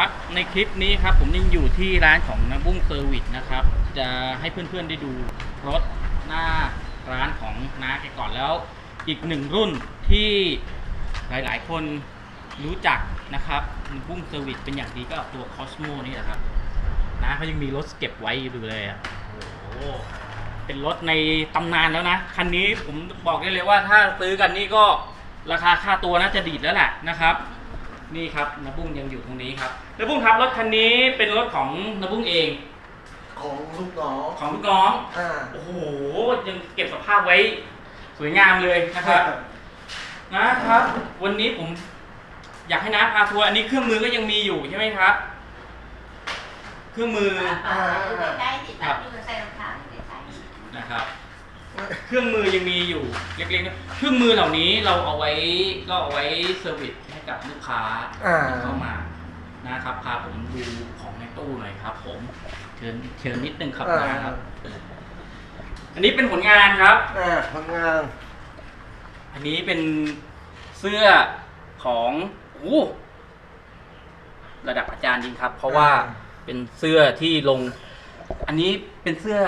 ครับในคลิปนี้ครับผมยังอยู่ที่ร้านของนาบุ้งเซอร์วิสนะครับ จะให้เพื่อนๆได้ดูรถหน้าร้านของน้าแกก่อนแล้ว อีกหนึ่งรุ่นที่หลายๆ คนรู้จักนะครับนาบุ้งเซอร์วิสเป็นอย่างดีก็ตัวคอสโมนี่แหละครับน้าเขายังมีรถเก็บไว้อยู่เลยอะโอ้โหเป็นรถในตำนานแล้วนะ คันนี้ผมบอกได้เลยว่าถ้าซื้อกันนี่ก็ราคาค่าตัวน่าจะดีดแล้วแหละนะครับ นี่ครับนบุ้งยังอยู่ตรงนี้ครับนบุ้งครับรถคันนี้เป็นรถของนบุ้งเอง ของลูกน้องของลูกน้องอ่าโอ้โหยังเก็บสภาพไว้ สวยงามเลยนะครับนะครับ วันนี้ผมอยากให้น้าพาทัวร์อันนี้เครื่องมือก็ยังมีอยู่ใช่ไหมครับ เครื่องมืออ่าใกล้ๆติดแบบอยู่ใส่รองเท้าอยู่ใส่นะครับ เครื่องมือยังมีอยู่เล็กๆนะเครื่องมือเหล่านี้เราเอาไว้ก็เอาไว้เซอร์วิสให้ กับลูกค้าอ่าที่เข้ามานะครับพาผมดูของในตู้หน่อยครับ ผมเชิญเชิญนิดนึงครับนะครับ อันนี้เป็นผลงานครับอ่าทำงาน อันนี้เป็นเสื้อของโอ้ระดับอาจารย์จริงครับ เพราะว่าเป็นเสื้อที่ลง อันนี้เป็นเสื้อ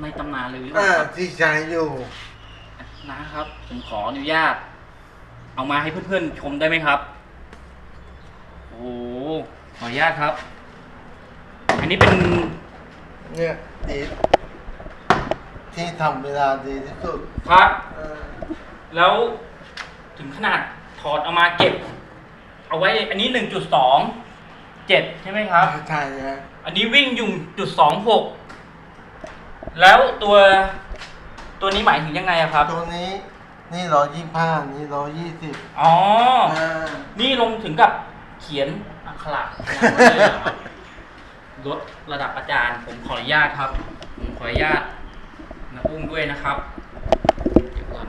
ในตำนานเลยหรือเปอ่าล่าครับที่ใช้อยู่นะครับ ผมขออนุญาต เอามาให้เพื่อนๆชมได้ไหมครับ โอ้โหขออนุญาตครับ อันนี้เป็นเนี่ยดีที่ทำเวลาดีที่สุดครับอ่าแล้วถึงขนาดถอดเอามาเก็บ เอาไว้อันนี้หนึ่งจุดสองเจ็ดใช่ไหมครับ ใช่ฮะอันนี้วิ่งอยู่จุดสองหกแล้วตัวตัวนี้หมายถึงยังไงอะครับ ตัวนี้ นี่ร้อยยี่ห้านี่ร้อยยี่สิบอ๋ออ่านี่ลงถึงกับเขียนอักขระอย่างนั้นเลยเหรอครับลดระดับอาจารย์ ผมขออนุญาตครับ ผมขออนุญาตนะอุ้มด้วยนะครับเดี๋ยวก่อน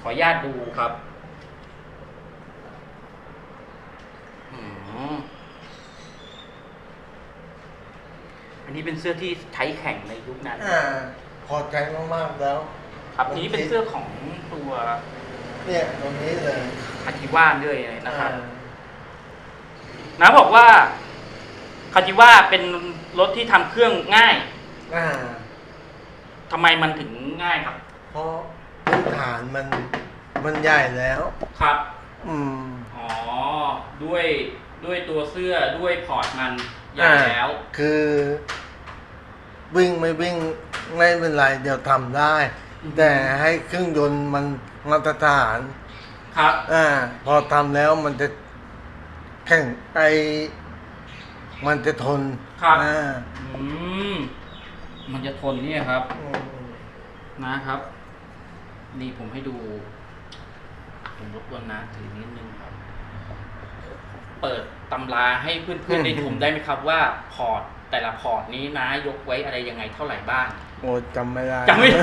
ขออนุญาตดูครับอืมอันนี้เป็นเสื้อที่ใช้แข่งในยุคนั้นอ่า พอใจมากๆแล้ว ครับทีนี้เป็นเสื้อของตัวเนี่ยตรงนี้เลยคาจิว่านด้วยนะครับอ่านะบอกว่าคาจิว่าเป็นรถที่ทำเครื่องง่ายอ่าทำไมมันถึงง่ายครับ เพราะพื้นฐานมันมันใหญ่แล้วครับ อืมอ๋อด้วยด้วยตัวเสื้อด้วยพอร์ตมันใหญ่อ่าแล้ว คือ วิ่งไม่วิ่ง ไม่เป็นไรเดี๋ยวทำได้ อืม แต่ให้เครื่องยนต์มันมาตรฐานครับอ่าพอทำแล้วมันจะแข่งไอมันจะทนครับ อ่าอืมมันจะทนเนี่ยครับ อืมนะครับ นี่ผมให้ดู ผมรบกวนนะถือนิดนึงครับ เปิดตำราให้เพื่อนๆได้ชมได้ไหมครับว่าพอร์ตแต่ละพอร์ตนี้นะยกไว้อะไรยังไงเท่าไหร่บ้าง โอ้จำไม่ได้จำไม่ได้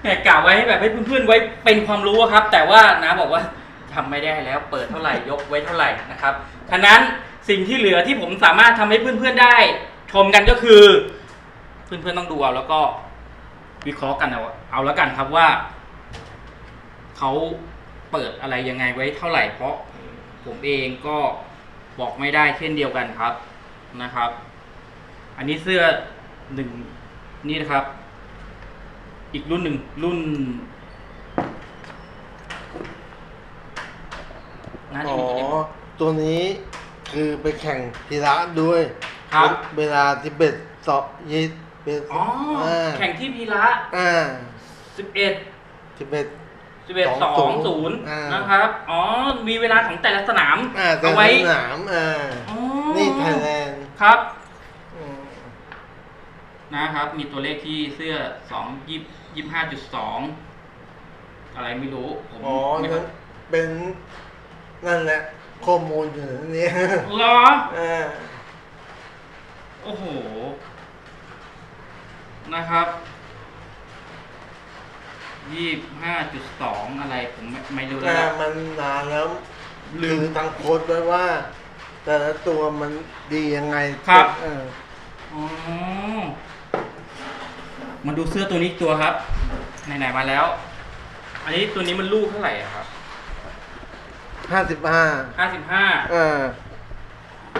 แหมกล่าวไว้ให้แบบให้เพื่อนๆไว้เป็นความรู้อะครับ แต่ว่านะบอกว่าทำไม่ได้แล้ว เปิดเท่าไหร่ยกไว้เท่าไหร่นะครับฉะนั้นสิ่งที่เหลือที่ผมสามารถทำให้เพื่อนๆได้ ชมกันก็คือ เพื่อนๆต้องดูเอาแล้วก็วิเคราะห์กันเอาเอาแล้วกันครับว่าเขาเปิดอะไรยังไงไว้เท่าไหร่ เพราะผมเองก็บอกไม่ได้เช่นเดียวกันครับนะครับ อันนี้เสื้อ หนึ่งนี่นะครับ อีกรุ่นหนึ่งรุ่นน่าจะอ๋อมีตัวนี้ตัวนี้คือไปแข่งพีระด้วยครับ เวลาที่เบ็ดสอบยี่เบ็ดอ๋ออ่าแข่งที่พีระอ่าสิบเอ็ดที่เบ็ด สิบเอ็ดสองศูนย์อ่าน นะครับ อ๋อ มีเวลาของแต่ละสนามอ่าแต่เอาไว้สนามอ่า อ๋อนี่ไทยแลนด์ ครับอืม นะครับ มีตัวเลขที่เสื้อสองยี่ยี่ห้าจุดสองอะไรไม่รู้ผมอ๋อไม่นั่นเป็นนั่นแหละข้อมูลอยู่ในนี้เหรออ่าโอ้โห นะครับยี่ห้าจุดสองอะไรผมไม่ไม่รู้แล้วอ่าล่ะมันนานแล้วลืลืมมทางโค้ดไว้ว่า แต่ละตัวมันดียังไงครับ เออ อ๋อ มาดูเสื้อตัวนี้อีกตัวครับ ไหนๆมาแล้ว อันนี้ตัวนี้มันลูกเท่าไหร่อะครับห้าสิบห้าห้าสิบห้าอ่า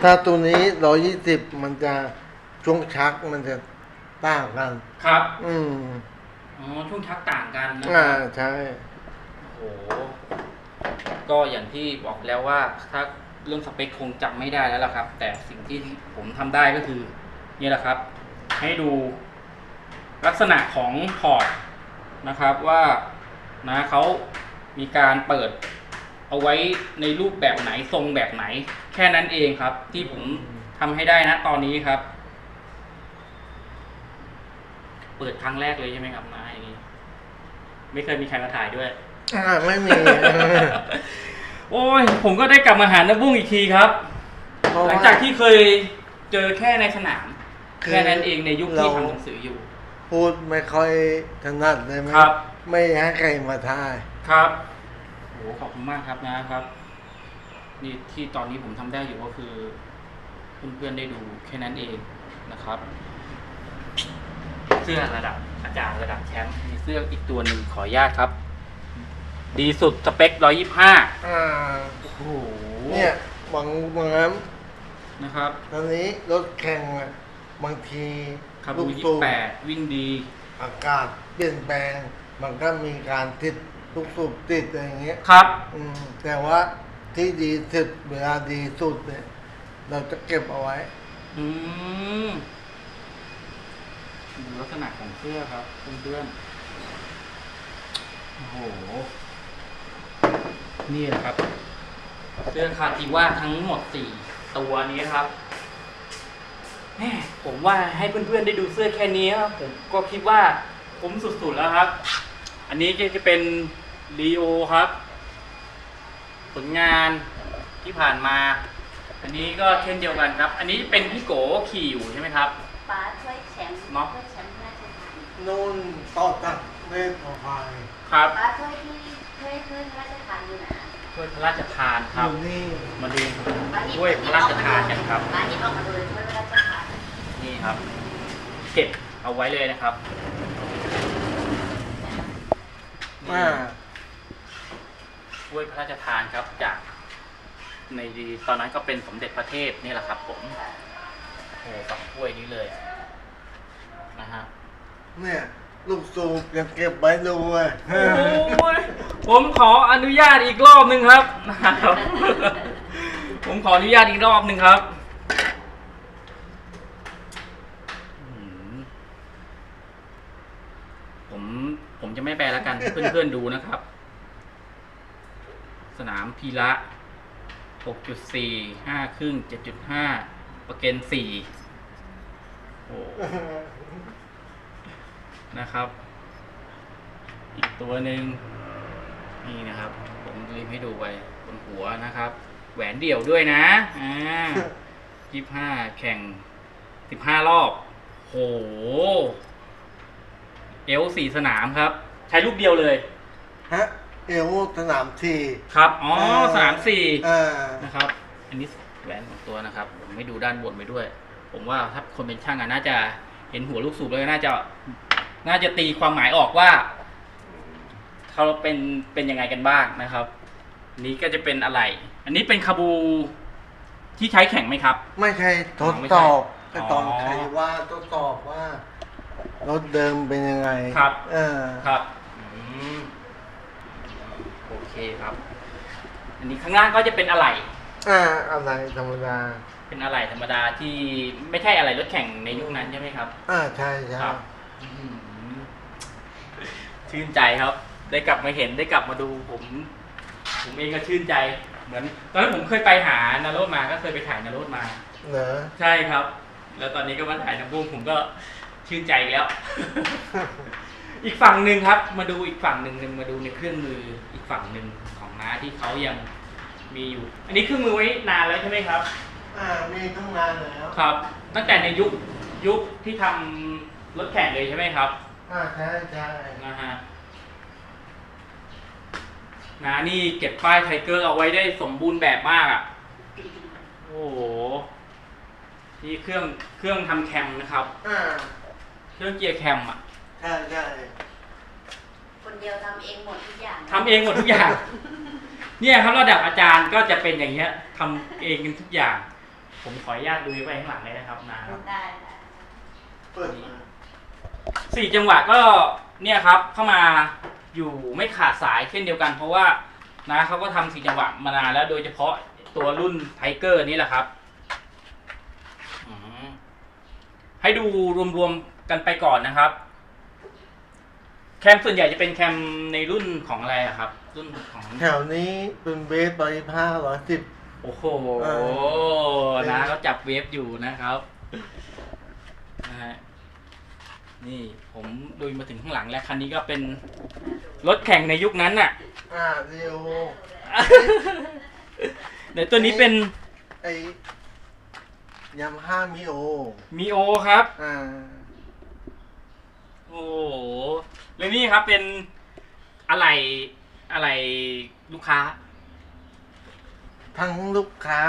ถ้าตัวนี้ร้อยยี่สิบมันจะช่วงชักมันจะต่างกัน ครับ อืมอ๋อ ช่วงชักต่างกันนะคอ่ารับใช่ โอ้โห ก็อย่างที่บอกแล้วว่าถ้าเรื่องสเปคคงจำไม่ได้แล้วล่ะครับ แต่สิ่งที่ผมทำได้ก็คือ นี่แหละครับ ให้ดู ลักษณะของพอร์ตนะครับว่านะเขามีการเปิดเอาไว้ในรูปแบบไหนทรงแบบไหน แค่นั้นเองครับ ที่ผมทำให้ได้นะตอนนี้ครับ เปิดครั้งแรกเลยใช่ไหมครับนาอย่างนี้ ไม่เคยมีใครมาถ่ายด้วยอ่าไม่มี โอ้ย ผมก็ได้กลับมาหาน้าบุ้งอีกทีครับเพระหว่ลังจากที่เคยเจอแค่ในสนามคือแค่นั้นเองในยุคที่เราทำหนังสืออยู่ พูดไม่ค่อยถนัดเลยไหมครับ ไม่ให้ใครมาทาย ครับโหขอบคุณมากครับนะครับ นี่ที่ตอนนี้ผมทำได้อยู่ก็คือเพื่อนๆได้ดูแค่นั้นเองนะครับ เสื้อระดับอาจารย์ระดับแชมป์มีเสื้ออีกตัวหนึ่งขออนุญาตครับ ดีสุดสเปคร้อยยี่ห้าอ่า โอ้โหเนี่ยบางบางน้นะครับำตอนนี้รถแข่งอะบางที คาลูบูกยี่สูบแปดวิ่งดี อากาศเปลี่ยนแปลง มันก็มีการติดลูกสูบติดอะไรอย่างเงี้ยครับ อืมแต่ว่าที่ดีสุดเวลาดีสุดเนี่ยเราจะเก็บเอาไว้ อืมดูลักษณะของเสื้อครับเพื่อนๆโอ้โห นี่แหละครับ เสื้อคาติว่าทั้งหมดสี่ตัวนี้ครับ แม่ผมว่าให้เพื่อนๆได้ดูเสื้อแค่นี้ครับผมก็คิดว่าคุ้มสุดๆแล้วครับ อันนี้ก็จะเป็นลีโอครับ ผลงานที่ผ่านมา อันนี้ก็เช่นเดียวกันครับ อันนี้เป็นพี่โกขี่อยู่ใช่ไหมครับ ป้าช่วยแชมป์เนาะ ช่วยแชมป์ราชทานนู่นต่อจากเวทอภัยครับป้าช่วยที่ช่วยช่วยราชทานอยู่นะถ้วยพระราชทานคอรับยู่นี่มาดูป้าหบถ้วยพระราชทานกันครับ ป้าหยิบออกมาดูเลยช่วยราชทานนี่ ครับ เก็บเอาไว้เลยนะครับอ่าถ้วยพระราชทานครับจาก ในดีตอนนั้นก็เป็นสมเด็จพระเทพนี่แหละครับ ผมโอ้โหสองถ้วยนี้เลยนะฮะเนี่ยลูกสูบยังเก็บไว้ดูเลยโอ้ยผมขออนุญาตอีกรอบหนึ่งครับนะครับผมขออนุญาตอีกรอบหนึ่งครับอืมผมผมจะไม่แปลแล้วกัน เพื่อนๆดูนะครับ สนามพีระ 6.4 5 ครึ่ง 7.5 ประเกน4โอ้นะครับ อีกตัวหนึ่งนี่นะครับ ผมรีมให้ดูไว้บนหัวนะครับ แหวนเดี่ยวด้วยนะ อ่ายี่ห้าแข่งสิบห้ารอบ โห เอลสี่สนามครับ ใช้ลูกเดียวเลย ฮะเอวสนามทีครับ อ๋อสนามสี่อ่านะครับ อันนี้แหวนของตัวนะครับ ผมไม่ดูด้านบนไปด้วย ผมว่าถ้าคนเป็นช่างอะน่าจะเห็นหัวลูกสูบแล้วน่าจะ น่าจะตีความหมายออกว่าเขาเป็นเป็นยังไงกันบ้างนะครับอันนี้ก็จะเป็นอะไร อันนี้เป็นคาบูที่ใช้แข่งไหมครับ ไม่ใช่ทดไม่สใช่อบแต่ตอนอ๋อใครว่าทดสอบว่ารถเดิมเป็นยังไงครับ เออครับอืมโอเคครับ อันนี้ข้างล่างก็จะเป็นอะไรอ่าอะไรธรรมดาเป็นอะไรธรรมดาที่ไม่ใช่อะไรรถแข่งในยุคนั้นใช่ไหมครับ อ่าใช่ใช่ครับ อืมชื่นใจครับ ได้กลับมาเห็นได้กลับมาดูผม ผมเองก็ชื่นใจ เหมือน ตอนนั้นผมเคยไปหานารถมาก็เคยไปถ่ายนารถมาเหรอใช่ครับ แล้วตอนนี้ก็มาถ่ายน้ำบุ้งผมก็ชื่นใจแล้ว อีกฝั่งหนึ่งครับ มาดูอีกฝั่งหนึ่งมาดูในเครื่องมืออีกฝั่งหนึ่งของน้าที่เขายังมีอยู่ อันนี้เครื่องมือไว้นานแล้วใช่ไหมครับ อ่ามีทั้งนานแล้วครับ ตั้งแต่ในยุคยุคที่ทำรถแข่งเลยใช่ไหมครับอ่าใช่ใช่นะฮะนานี่เก็บป้ายไทเกอร์เอาไว้ได้สมบูรณ์แบบมากอะ โอ้โหนี่เครื่องเครื่องทำแคมนะครับ อ่าเครื่องเกียร์แคมอะ ใช่ใช่คนเดียวทำเองหมดทุกอย่างทำเองหมดทุกอย่าง เนี่ยครับระดับอาจารย์ก็จะเป็นอย่างเงี้ยทำเองกันทุกอย่าง ผมขออนุญาตดูไปข้างหลังเลยนะครับนะครับ ได้ได้เปิดมาสี่จังหวะก็เนี่ยครับเข้ามาอยู่ไม่ขาดสายเช่นเดียวกัน เพราะว่านะเขาก็ทำสี่จังหวะมานานแล้วโดยเฉพาะตัวรุ่นไทเกอร์นี่แหละครับอืมให้ดูรวมๆกันไปก่อนนะครับ แคมส่วนใหญ่จะเป็นแคมในรุ่นของอะไรอะครับ รุ่นของ แถวนี้เป็นเบสบริภาร้อยสิบ โอ้โห เออ นะเขาจับเวฟอยู่นะครับนะฮะนี่ผมดูมาถึงข้างหลังแล้วคันนี้ก็เป็นรถแข่งในยุคนั้นน่ะ อ่าเรียวเดี๋ยวตัวนี้เป็นไอยามาฮ่ามิโอ มีโอครับ อ่า โอ้โหแล้วนี่ครับเป็นอะไรอะไรลูกค้า ทั้งลูกค้า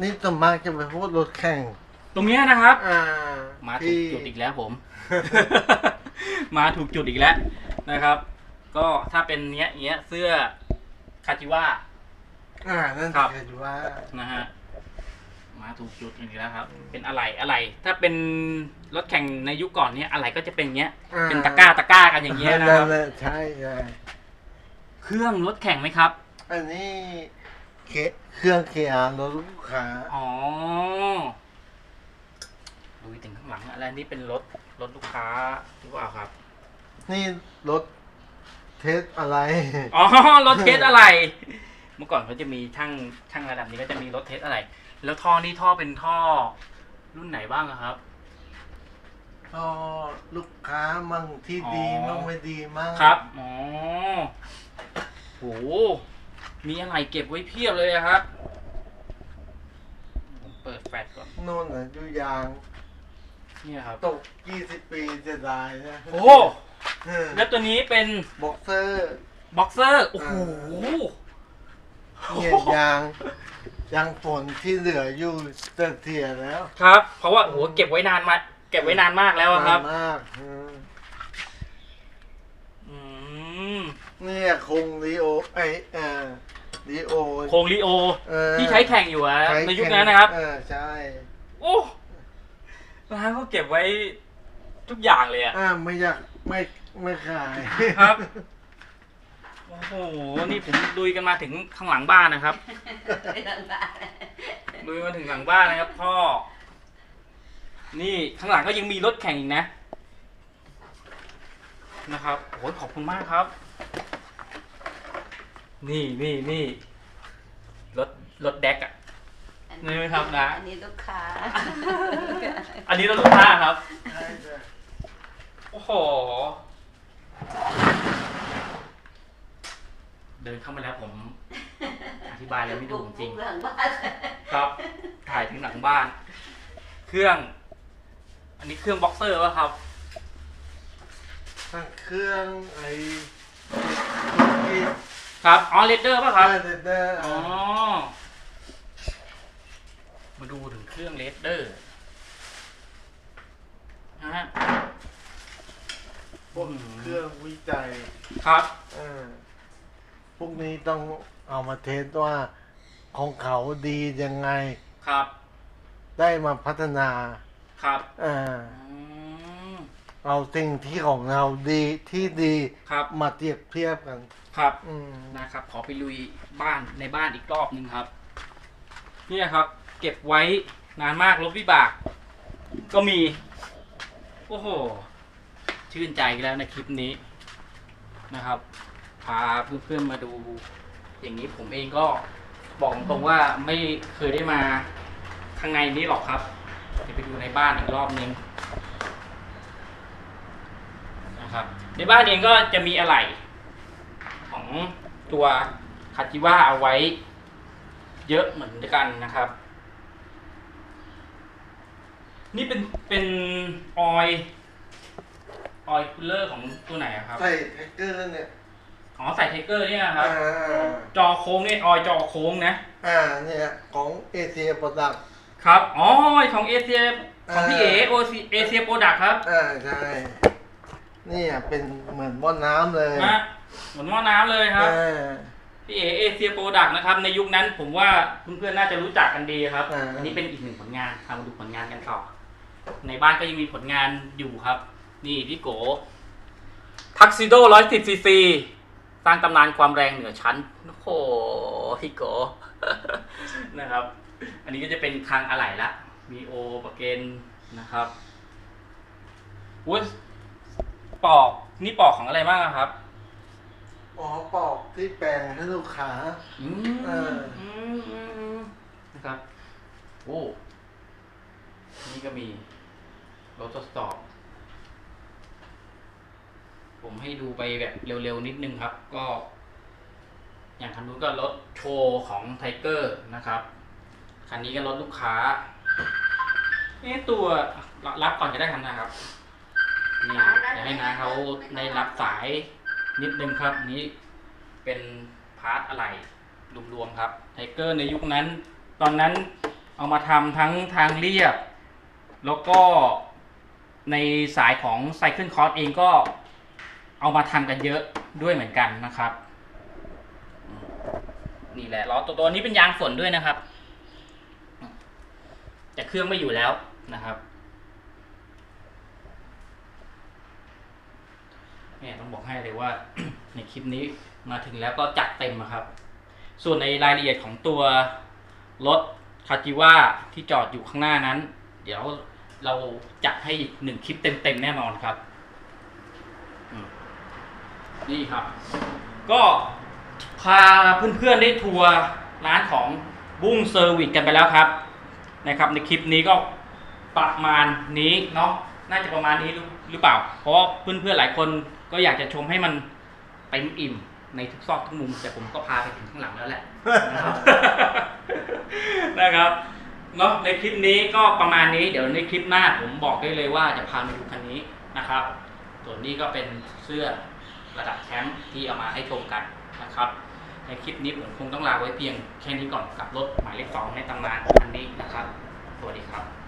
นี่ส่วนมากจะไปพูดรถแข่งตรงเนี้ยนะครับ อ่ามาถูที่กจุดอีกแล้วผม มาถูกจุดอีกแล้วนะครับ ก็ถ้าเป็นเนี้ยเนี้ยเสื้อคาจิว่าอ่านั่นครับ คือว่านะฮะ มาถูกจุดอีกแล้วครับ เป็นอะไรอะไร ถ้าเป็นรถแข่งในยุคก่อนเนี้ยอะไรก็จะเป็นเงี้ย อ่าเป็นตะกร้าตะกร้ากันอย่างเงี้ยนะคนั่รับนแหละใช่ใช่เครื่องรถแข่งไหมครับ อันนี้เคเครื่องเคียร์รถลูกค้าอ๋อดูถึงข้างหลังอะไรนี่เป็นรถรถลูกค้าหรือเปล่าครับ นี่รถเทสอะไร อ๋อ รถเทสอะไร เมื่อก่อนเขาจะมีช่างช่างระดับนี้ก็จะมีรถเทสอะไร แล้วท่อนี่ท่อเป็นท่อรุ่นไหนบ้างอะครับ ก็ลูกค้ามั่งที่ดีอ๋อ มั่งไม่ดีมั่งครับอ๋อโหมีอะไรเก็บไว้เพียบเลยอะครับผมเปิดแฟลชก่อนนู่นน่ะอยู่ยางเนี่ยครับ ตก 20 ปีจะได้นะโอ้เออแล้วตัวนี้เป็นบ็อกเซอร์บ็อกเซอร์โอ้โห เนี่ยยาง ยางฝนที่เหลืออยู่จะเสียแล้ว ครับ เพราะว่าโอ้โหเก็บไว้นานมาเก็บไว้นานมากแล้วอะครับนานมากเอออืมเนี่ยคงลีโอไอเออลีโอโครงลีโอ เออที่ใช้แข่งอยู่อะใช้ในยุคนั้นนะครับ เออใช่โอ้ร้านเขาเก็บไว้ทุกอย่างเลยอะ อ่าไม่อยากไม่ไม่ขายครับ โอ้โห นี่ผมดุยกันมาถึงข้างหลังบ้านนะครับไม่ต้องได้ดุยมาถึงหลังบ้านนะครับ พ่อ นี่ข้างหลังก็ยังมีรถแข่งอีกนะ นะครับโอ้ยขอบคุณมากครับ นี่นี่นี่รถรถแดกอะ นี่ไหมครับนะ อันนี้ลูกค้า อันนี้รถลูกค้าครับใช่ใช่โอ้โห เดินเข้ามาแล้วผม อธิบายแล้วไม่ดูจริงบุกหลังบ้านครับ ถ่ายถึงหลังบ้าน เครื่อง อันนี้เครื่องบ็อกเซอร์วะครับ ทั้งเครื่องไอ้ที่ครับ อ๋อเลเดอร์ป่ะครับ เดเดอร์อ๋อ มาดูถึงเครื่องเลดเดอร์นะฮะพวกเครื่องวิจัยครับ เออพ วกนี้ต้องเอามาเทสว่าของเขาดียังไง ครับได้มาพัฒนาครับเอออืมเอาสิ่งที่ของเราดีที่ดีครับมาเทียบเทียบกัน ครับ อืม นะครับขอไปลุยบ้านในบ้านอีกรอบหนึ่งครับ เนี่ยครับ เก็บไว้นานมากรถวิบาก ก็มี โอ้โห ชื่นใจอีกแล้วในคลิปนี้นะครับ พาเพื่อนๆมาดู อย่างนี้ผมเองก็บอกตรงว่าไม่เคยได้มาข้างในนี้หรอกครับเดี๋ยวไปดูในบ้านอีกรอบนึงนะครับ ในบ้านเองก็จะมีอะไรของตัวคาจิว่าเอาไว้ เยอะเหมือนกันนะครับ นี่เป็นเป็นออยออยคูลเลอร์ของตัวไหนอะครับ ใส่แท็กเกอร์เนี่ย อ๋อใส่เทเกอร์เนี่ยนะครับ อ่าจอโค้งเนี่ยออยจอโค้งนะ อ่าเนี่ยของเอเชียโปรดักครับ อ๋อของเอเชียของพี่เออ่าโอซีเอเชียโปรดักครับอ่าใช่เนี่ยเป็นเหมือนหม้อน้ำเลยนะเหมือนหม้อน้ำเลยครับ อ่า พี่เอเอเชียโปรดักนะครับ ในยุคนั้นผมว่าเพื่อนๆน่าจะรู้จักกันดีครับ อ่า อันนี้เป็นอีกหนึ่งผลงานทำมาดูผลงานกันต่อ ในบ้านก็ยังมีผลงานอยู่ครับ นี่พี่โกทักซิโดร้อยสิบซีซี สร้างตำนานความแรงเหนือชั้น โอ้โหพี่โกนะครับ อันนี้ก็จะเป็นคางอะไหล่ละ มีโอปะเกนนะครับอุ้ยปอกนี่ปอกของอะไรบ้างอะครับ อ๋อปอกที่แปลงให้ลูกค้า อืมเอออืมอืมอืมนะครับ โอ้ นี่ก็มีรถทดสอบ ผมให้ดูไปแบบเร็วๆ นิดนึงครับ ก็ อย่างคันนู้นก็รถโชว์ของไทเกอร์นะครับ คันนี้ก็รถลูกค้าเอ๊ะตัวรับก่อนจะได้ทันนะครับ นี่อยากให้นาเขาได้รับสายนิดนึงครับนี้เป็นพาร์ทอะไรรวมๆครับไทเกอร์ในยุคนั้น ตอนนั้นเอามาทำทั้งทางเรียบ แล้วก็ในสายของไซ c คิลคอร์สเองก็ เอามาทำกันเยอะด้วยเหมือนกันนะครับ นี่แหละล้อตัวตัวนี้เป็นยางฝนด้วยนะครับ แต่เครื่องไม่อยู่แล้วนะครับเนี่ยต้องบอกให้เลยว่าในคลิปนี้มาถึงแล้วก็จัดเต็มอะครับ ส่วนในรายละเอียดของตัวรถคาจิว่าที่จอดอยู่ข้างหน้านั้น เดี๋ยวเราจัดให้อีกหนึ่งคลิปเต็มๆแน่นอนครับ นี่ครับ ก็พาเพื่อนๆได้ทัวร์ร้านของบุ้งเซอร์วิสกันไปแล้วครับนะครับ ในคลิปนี้ก็ประมาณนี้เนาะน่าจะประมาณนี้หรือเปล่า เพราะเพื่อนๆหลายคนก็อยากจะชมให้มันเต็มอิ่มในทุกซอกทุกมุม แต่ผมก็พาไปถึงข้างหลังแล้วแหละนะครับนะครับเนาะในคลิปนี้ก็ประมาณนี้เดี๋ยวในคลิปหน้าผมบอกได้เลยว่าจะพาไปดูคันนี้นะครับ ส่วนนี้ก็เป็นเสื้อ ระดับแชมป์ที่เอามาให้ชมกันนะครับ ในคลิปนี้ผมคงต้องลาไว้เพียงแค่นี้ก่อนกับรถหมายเลขสองในตำนานคันนี้นะครับ สวัสดีครับ